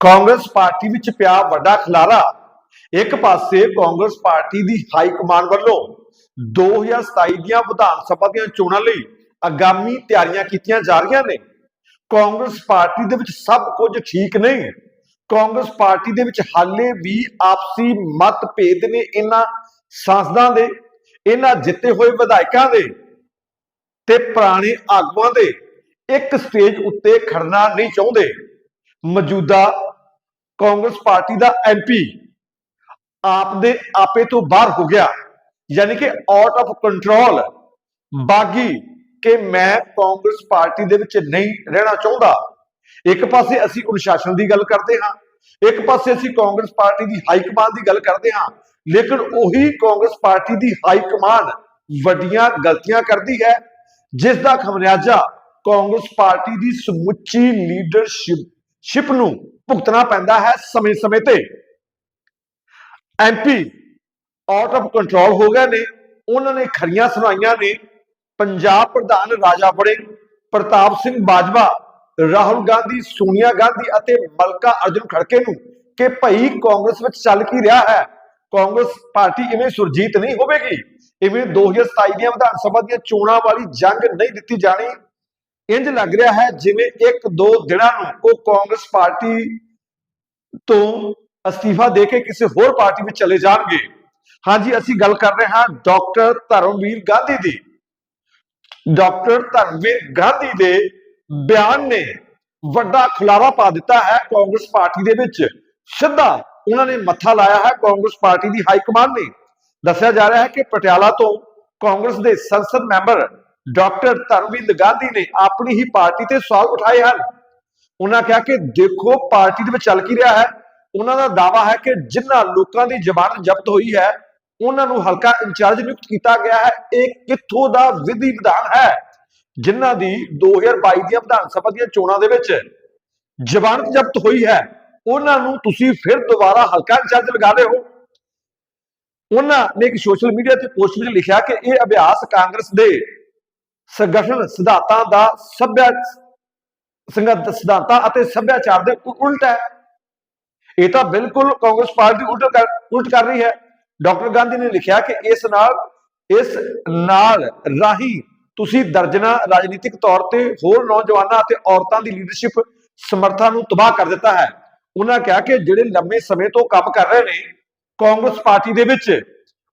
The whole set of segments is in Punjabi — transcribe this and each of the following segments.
ਕਾਂਗਰਸ ਪਾਰਟੀ ਵਿੱਚ ਪਿਆ ਵੱਡਾ ਖਲਾਰਾ। ਇੱਕ ਪਾਸੇ ਕਾਂਗਰਸ ਪਾਰਟੀ ਦੀ ਹਾਈ ਕਮਾਂਡ ਵੱਲੋਂ 2027 ਦੀਆਂ ਵਿਧਾਨ ਸਭਾ ਦੀਆਂ ਚੋਣਾਂ ਲਈ ਆਗਾਮੀ ਤਿਆਰੀਆਂ ਕੀਤੀਆਂ ਜਾ ਰਹੀਆਂ ਨੇ। ਕਾਂਗਰਸ ਪਾਰਟੀ ਦੇ ਵਿੱਚ ਸਭ ਕੁਝ ਠੀਕ ਨਹੀਂ। ਕਾਂਗਰਸ ਪਾਰਟੀ ਦੇ ਵਿੱਚ ਹਾਲੇ ਵੀ ਆਪਸੀ ਮਤਭੇਦ ਨੇ ਇਹਨਾਂ ਸੰਸਦਾਂ ਦੇ, ਇਹਨਾਂ ਜਿੱਤੇ ਹੋਏ ਵਿਧਾਇਕਾਂ ਦੇ ਤੇ ਪੁਰਾਣੇ ਆਗੂਆਂ ਦੇ। ਇੱਕ ਸਟੇਜ ਉੱਤੇ ਖੜਨਾ ਨਹੀਂ ਚਾਹੁੰਦੇ। ਮੌਜੂਦਾ ਕਾਂਗਰਸ ਪਾਰਟੀ ਦਾ ਐਮਪੀ ਆਪ ਦੇ ਆਪੇ ਤੋਂ ਬਾਹਰ ਹੋ ਗਿਆ। ਯਾਨੀ ਕਿ ਆਊਟ ਆਫ ਕੰਟਰੋਲ ਬਾਗੀ ਕਿ ਮੈਂ ਕਾਂਗਰਸ ਪਾਰਟੀ ਦੇ ਵਿੱਚ ਨਹੀਂ ਰਹਿਣਾ ਚਾਹੁੰਦਾ। ਇੱਕ ਪਾਸੇ ਅਸੀਂ ਅਨੁਸ਼ਾਸਨ ਦੀ ਗੱਲ ਕਰਦੇ ਹਾਂ, ਇੱਕ ਪਾਸੇ ਅਸੀਂ ਕਾਂਗਰਸ ਪਾਰਟੀ ਦੀ ਹਾਈ ਕਮਾਂਡ ਦੀ ਗੱਲ ਕਰਦੇ ਹਾਂ, ਲੇਕਿਨ ਉਹੀ ਕਾਂਗਰਸ ਪਾਰਟੀ ਦੀ ਹਾਈ ਕਮਾਂਡ ਵੱਡੀਆਂ ਗਲਤੀਆਂ ਕਰਦੀ ਹੈ, ਜਿਸ ਦਾ ਖਮਿਆਜ਼ਾ ਕਾਂਗਰਸ ਪਾਰਟੀ ਦੀ ਸਮੁੱਚੀ ਲੀਡਰਸ਼ਿਪ ਸ਼ਿਪ ਨੂੰ ਭੁਗਤਣਾ ਪੈਂਦਾ ਹੈ ਸਮੇਂ-ਸਮੇਂ ਤੇ। ਐਮਪੀ ਆਊਟ ਆਫ ਕੰਟਰੋਲ ਹੋ ਗਏ ਨੇ, ਉਹਨਾਂ ਨੇ ਖਰੀਆਂ ਸੁਣਾਈਆਂ ਨੇ। ਪੰਜਾਬ ਪ੍ਰਧਾਨ ਰਾਜਾ ਬੜੇ ਪ੍ਰਤਾਪ ਸਿੰਘ ਬਾਜਵਾ, ਰਾਹੁਲ ਗਾਂਧੀ, ਸੋਨੀਆ ਗਾਂਧੀ ਅਤੇ ਮਲਕਾ ਅਰਜੁਨ ਖੜਕੇ ਨੂੰ ਕਿ ਭਈ ਕਾਂਗਰਸ ਵਿੱਚ ਚੱਲ ਕੀ ਰਿਹਾ ਹੈ? ਕਾਂਗਰਸ ਪਾਰਟੀ ਇਵੇਂ ਸੁਰਜੀਤ ਨਹੀਂ ਹੋਵੇਗੀ। ਇਵੇਂ 2027 ਦੀਆਂ ਵਿਧਾਨ ਸਭਾ ਦੀਆਂ ਚੋਣਾਂ ਵਾਲੀ ਜੰਗ ਨਹੀਂ ਦਿੱਤੀ ਜਾਣੀ। ਇੰਜ ਲੱਗ ਰਿਹਾ ਹੈ ਜਿਵੇਂ ਇੱਕ ਦੋ ਦਿਨਾਂ ਨੂੰ ਉਹ ਕਾਂਗਰਸ ਪਾਰਟੀ ਤੋਂ ਅਸਤੀਫਾ ਦੇ ਕੇ ਕਿਸੇ ਹੋਰ ਪਾਰਟੀ ਵਿੱਚ ਚਲੇ ਜਾਣਗੇ। ਹਾਂਜੀ, ਅਸੀਂ ਗੱਲ ਕਰ ਰਹੇ ਹਾਂ ਡਾਕਟਰ ਧਰਮਵੀਰ ਗਾਂਧੀ ਦੀ। ਡਾਕਟਰ ਧਰਮਵੀਰ ਗਾਂਧੀ ਦੇ ਬਿਆਨ ਨੇ ਵੱਡਾ ਖੁਲਾਰਾ ਪਾ ਦਿੱਤਾ ਹੈ ਕਾਂਗਰਸ ਪਾਰਟੀ ਦੇ ਵਿੱਚ। ਸਿੱਧਾ ਉਹਨਾਂ ਨੇ ਮੱਥਾ ਲਾਇਆ ਹੈ ਕਾਂਗਰਸ ਪਾਰਟੀ ਦੀ ਹਾਈ ਕਮਾਂਡ ਨੇ। ਦੱਸਿਆ ਜਾ ਰਿਹਾ ਹੈ ਕਿ ਪਟਿਆਲਾ ਤੋਂ ਕਾਂਗਰਸ ਦੇ ਸੰਸਦ ਮੈਂਬਰ ਡਾਕਟਰ ਧਰਮਵਿੰਦ ਗਾਂਧੀ ਨੇ ਆਪਣੀ ਹੀ ਪਾਰਟੀ ਤੇ ਸਵਾਲ ਉਠਾਏ ਹਨ। ਉਹਨਾਂ ਕਿਹਾ ਕਿ ਦੇਖੋ, ਪਾਰਟੀ ਦੇ ਵਿੱਚ ਚੱਲ ਕੀ ਰਿਹਾ ਹੈ? ਉਹਨਾਂ ਦਾ ਦਾਵਾ ਹੈ ਕਿ ਜਿਨ੍ਹਾਂ ਲੋਕਾਂ ਦੀ ਜ਼ਮਾਨਤ ਜ਼ਬਤ ਹੋਈ ਹੈ, ਉਹਨਾਂ ਨੂੰ ਹਲਕਾ ਇੰਚਾਰਜ ਨਿਯੁਕਤ ਕੀਤਾ ਗਿਆ ਹੈ। ਇਹ ਕਿੱਥੋਂ ਦਾ ਵਿਧੀ ਵਿਧਾਨ ਹੈ? ਜਿਨ੍ਹਾਂ ਦੀ 2022 ਦੀਆਂ ਵਿਧਾਨ ਸਭਾ ਦੀਆਂ ਚੋਣਾਂ ਦੇ ਵਿੱਚ ਜ਼ਮਾਨਤ ਜ਼ਬਤ ਹੋਈ ਹੈ, ਉਹਨਾਂ ਨੂੰ ਤੁਸੀਂ ਫਿਰ ਦੁਬਾਰਾ ਹਲਕਾ ਇੰਚਾਰਜ ਲਗਾ ਰਹੇ ਹੋ? ਉਹਨਾਂ ਨੇ ਇੱਕ ਸੋਸ਼ਲ ਮੀਡੀਆ ਤੇ ਪੋਸਟ ਵਿੱਚ ਲਿਖਿਆ ਕਿ ਇਹ ਅਭਿਆਸ ਕਾਂਗਰਸ ਦੇ ਸੰਗਠਨ ਸਿਧਾਂਤਾਂ ਦਾ ਸੱਭਿਆ ਸੰਗਤ ਸਿਧਾਂਤਾਂ ਅਤੇ ਸੱਭਿਆਚਾਰ ਦੇ ਉਲਟ ਹੈ। ਇਹ ਤਾਂ ਬਿਲਕੁਲ ਕਾਂਗਰਸ ਪਾਰਟੀ ਉਲਟ ਕਰ ਉਲਟ ਕਰ ਰਹੀ ਹੈ। ਡਾਕਟਰ ਗਾਂਧੀ ਨੇ ਲਿਖਿਆ ਕਿ ਇਸ ਨਾਲ ਇਸ ਨਾਲ ਰਾਹੀਂ ਤੁਸੀਂ ਦਰਜਨਾ ਰਾਜਨੀਤਿਕ ਤੌਰ ਤੇ ਹੋਰ ਨੌਜਵਾਨਾਂ ਅਤੇ ਔਰਤਾਂ ਦੀ ਲੀਡਰਸ਼ਿਪ ਸਮਰੱਥਾ ਨੂੰ ਤਬਾਹ ਕਰ ਦਿੱਤਾ ਹੈ। ਉਹਨਾਂ ਕਿਹਾ ਕਿ ਜਿਹੜੇ ਲੰਮੇ ਸਮੇਂ ਤੋਂ ਕੰਮ ਕਰ ਰਹੇ ਨੇ, ਕਾਂਗਰਸ ਪਾਰਟੀ ਦੇ ਵਿੱਚ,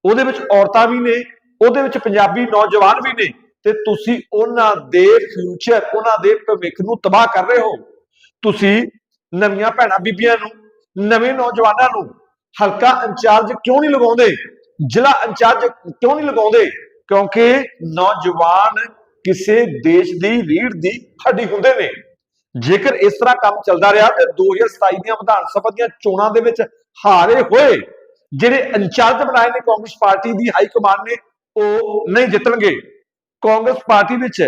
ਉਹਦੇ ਵਿੱਚ ਔਰਤਾਂ ਵੀ ਨੇ, ਉਹਦੇ ਵਿੱਚ ਪੰਜਾਬੀ ਨੌਜਵਾਨ ਵੀ ਨੇ। ਤੇ ਤੁਸੀਂ ਉਹਨਾਂ ਦੇ ਫਿਊਚਰ ਉਹਨਾਂ ਦੇ ਭਵਿੱਖ ਨੂੰ ਤਬਾਹ ਕਰ ਰਹੇ ਹੋ। ਤੁਸੀਂ ਨਵੀਆਂ ਭੈਣਾਂ ਬੀਬੀਆਂ ਨੂੰ, ਨਵੇਂ ਨੌਜਵਾਨਾਂ ਨੂੰ ਹਲਕਾ ਇੰਚਾਰਜ ਕਿਉਂ ਨਹੀਂ ਲਗਾਉਂਦੇ? ਜ਼ਿਲ੍ਹਾ ਇੰਚਾਰਜ ਕਿਉਂ ਨਹੀਂ ਲਗਾਉਂਦੇ? ਕਿਉਂਕਿ ਨੌਜਵਾਨ ਕਿਸੇ ਦੇਸ਼ ਦੀ ਰੀੜ ਦੀ ਹੱਡੀ ਹੁੰਦੇ ਨੇ। ਜੇਕਰ ਇਸ ਤਰ੍ਹਾਂ ਕੰਮ ਚੱਲਦਾ ਰਿਹਾ ਤੇ 2027 ਦੀਆਂ ਵਿਧਾਨ ਸਭਾ ਦੀਆਂ ਚੋਣਾਂ ਦੇ ਵਿੱਚ ਹਾਰੇ ਹੋਏ ਜਿਹੜੇ ਇੰਚਾਰਜ ਬਣਾਏ ਨੇ ਕਾਂਗਰਸ ਪਾਰਟੀ ਦੀ ਹਾਈ ਕਮਾਂਡ ਨੇ, ਉਹ ਨਹੀਂ ਜਿੱਤਣਗੇ। ਕਾਂਗਰਸ ਪਾਰਟੀ ਵਿੱਚ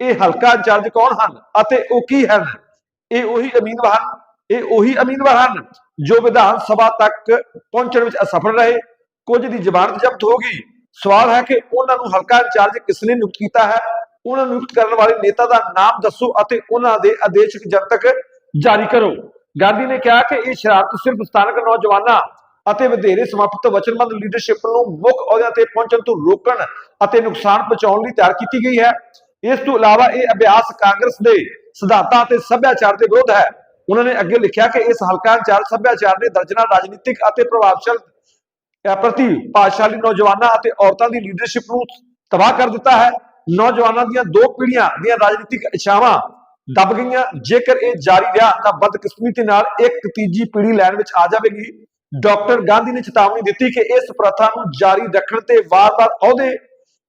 ਇਹ ਹਲਕਾ ਇੰਚਾਰਜ ਕੌਣ ਹਨ ਅਤੇ ਉਹ ਕੀ ਹਨ? ਇਹ ਉਹੀ ਉਮੀਦਵਾਰ ਇਹ ਉਹੀ ਉਮੀਦਵਾਰ ਹਨ ਜੋ ਵਿਧਾਨ ਸਭਾ ਤੱਕ ਪਹੁੰਚਣ ਵਿੱਚ ਅਸਫਲ ਰਹੇ। ਕੁਝ ਦੀ ਜ਼ਮਾਨਤ ਜ਼ਬਤ ਹੋ ਗਈ। ਸਵਾਲ ਹੈ ਕਿ ਉਹਨਾਂ ਨੂੰ ਹਲਕਾ ਇੰਚਾਰਜ ਕਿਸ ਨੇ ਨਿਯੁਕਤ ਕੀਤਾ ਹੈ? ਉਹਨਾਂ ਨੂੰ ਨਿਯੁਕਤ ਕਰਨ ਵਾਲੇ ਨੇਤਾ ਦਾ ਨਾਮ ਦੱਸੋ ਅਤੇ ਉਹਨਾਂ ਦੇ ਆਦੇਸ਼ਕ ਜਨਤਕ ਜਾਰੀ ਕਰੋ। ਗਾਂਧੀ ਨੇ ਕਿਹਾ ਕਿ ਇਹ ਸ਼ਰਾਰਤ ਸਿਰਫ ਸਥਾਨਕ ਨੌਜਵਾਨਾਂ ਅਤੇ ਵਧੇਰੇ ਸਮਾਪਤ ਵਚਨਬੱਧ ਲੀਡਰਸ਼ਿਪ ਨੂੰ ਮੁੱਖ ਅਹੁਦਿਆਂ ਤੇ ਪਹੁੰਚਣ ਤੋਂ ਰੋਕਣ ਅਤੇ ਨੁਕਸਾਨ ਪਹੁੰਚਾਉਣ ਲਈ ਤਿਆਰ ਕੀਤੀ ਗਈ ਹੈ। ਇਸ ਤੋਂ ਇਲਾਵਾ ਇਹ ਅਭਿਆਸ ਕਾਂਗਰਸ ਦੇ ਸਿਧਾਂਤਾਂ ਅਤੇ ਸੱਭਿਆਚਾਰ ਦੇ ਵਿਰੁੱਧ ਹੈ। ਉਹਨਾਂ ਨੇ ਅੱਗੇ ਲਿਖਿਆ ਕਿ ਇਸ ਹਲਕਾ ਇੰਚਾਰਜ ਸੱਭਿਆਚਾਰ ਨੇ ਦਰਜਨਾ ਰਾਜਨੀਤਿਕ ਅਤੇ ਪ੍ਰਭਾਵਸ਼ਾਲੀ ਪ੍ਰਤੀ ਭਾਸ਼ਾਲੀ ਨੌਜਵਾਨਾਂ ਅਤੇ ਔਰਤਾਂ ਦੀ ਲੀਡਰਸ਼ਿਪ ਨੂੰ ਤਬਾਹ ਕਰ ਦਿੱਤਾ ਹੈ। ਨੌਜਵਾਨਾਂ ਦੀਆਂ ਦੋ ਪੀੜ੍ਹੀਆਂ ਦੀਆਂ ਰਾਜਨੀਤਿਕ ਇੱਛਾਵਾਂ ਦਬ ਗਈਆਂ। ਜੇਕਰ ਇਹ ਜਾਰੀ ਰਿਹਾ ਤਾਂ ਬਦਕਿਸਮਤੀ ਨਾਲ ਇੱਕ ਤੀਜੀ ਪੀੜ੍ਹੀ ਲੈਣ ਵਿੱਚ ਆ ਜਾਵੇਗੀ। ਡਾਕਟਰ ਗਾਂਧੀ ਨੇ ਚੇਤਾਵਨੀ ਦਿੱਤੀ ਕਿ ਇਸ ਪ੍ਰਥਾ ਨੂੰ ਜਾਰੀ ਰੱਖਣ ਤੇ ਵਾਰ-ਵਾਰ ਅਹੁਦੇ,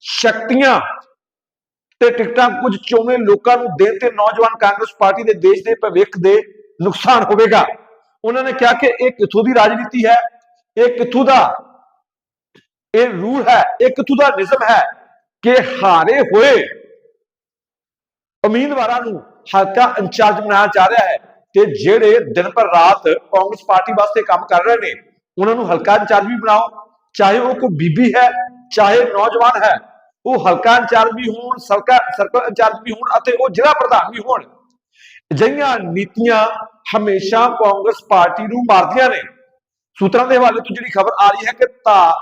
ਸ਼ਕਤੀਆਂ ਤੇ ਟਿਕਟਾਂ ਕੁਝ ਚੋਵੇਂ ਲੋਕਾਂ ਨੂੰ ਦੇਣ ਤੇ ਨੌਜਵਾਨ ਕਾਂਗਰਸ ਪਾਰਟੀ ਦੇ ਦੇਸ਼ ਦੇ ਭਵਿੱਖ ਦੇ ਨੁਕਸਾਨ ਹੋਵੇਗਾ। ਉਹਨਾਂ ਨੇ ਕਿਹਾ ਕਿ ਇਹ ਕਿੱਥੋਂ ਦੀ ਰਾਜਨੀਤੀ ਹੈ? ਇਹ ਕਿੱਥੋਂ ਦਾ ਇਹ ਰੂਲ ਹੈ? ਇਹ ਕਿੱਥੋਂ ਦਾ ਨਿਜ਼ਮ ਹੈ ਕਿ ਹਾਰੇ ਹੋਏ ਉਮੀਦਵਾਰਾਂ ਨੂੰ ਹਲਕਾ ਇੰਚਾਰਜ ਬਣਾਇਆ ਜਾ ਰਿਹਾ ਹੈ? ਤੇ ਜਿਹੜੇ ਦਿਨ ਪਰ ਰਾਤ ਕਾਂਗਰਸ ਪਾਰਟੀ ਵਾਸਤੇ ਕੰਮ ਕਰ ਰਹੇ ਨੇ, ਉਹਨਾਂ ਨੂੰ ਹਲਕਾ ਇੰਚਾਰਜ ਵੀ ਬਣਾਓ, ਚਾਹੇ ਉਹ ਕੋਈ ਬੀਬੀ ਹੈ, ਚਾਹੇ ਨੌਜਵਾਨ ਹੈ, ਉਹ ਹਲਕਾ ਇੰਚਾਰਜ ਵੀ ਹੋਣ, ਸਰਕਾ ਸਰਕਲ ਇੰਚਾਰਜ ਵੀ ਹੋਣ ਅਤੇ ਉਹ ਜ਼ਿਲ੍ਹਾ ਪ੍ਰਧਾਨ ਵੀ ਹੋਣ। ਅਜਿਹੀਆਂ ਨੀਤੀਆਂ ਹਮੇਸ਼ਾ ਕਾਂਗਰਸ ਪਾਰਟੀ ਨੂੰ ਮਾਰਦੀਆਂ ਨੇ। ਸੂਤਰਾਂ ਦੇ ਹਵਾਲੇ ਤੋਂ ਜਿਹੜੀ ਖਬਰ ਆ ਰਹੀ ਹੈ ਕਿ ਤਾਂ,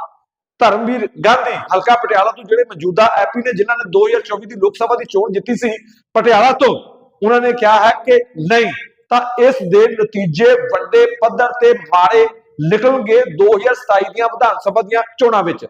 ਧਰਮਵੀਰ ਗਾਂਧੀ, ਹਲਕਾ ਪਟਿਆਲਾ ਤੋਂ ਜਿਹੜੇ ਮੌਜੂਦਾ ਐਪੀ ਨੇ, ਜਿਨ੍ਹਾਂ ਨੇ 2024 ਦੀ ਲੋਕ ਸਭਾ ਦੀ ਚੋਣ ਜਿੱਤੀ ਸੀ ਪਟਿਆਲਾ ਤੋਂ, ਉਹਨਾਂ ਨੇ ਕਿਹਾ ਹੈ ਕਿ ਨਹੀਂ ਤਾਂ ਇਸ ਦੇ ਨਤੀਜੇ ਵੱਡੇ ਪੱਧਰ ਤੇ ਮਾਰੇ ਨਿਕਲਣਗੇ 2027 ਦੀਆਂ ਵਿਧਾਨ ਸਭਾ ਦੀਆਂ ਚੋਣਾਂ ਵਿੱਚ।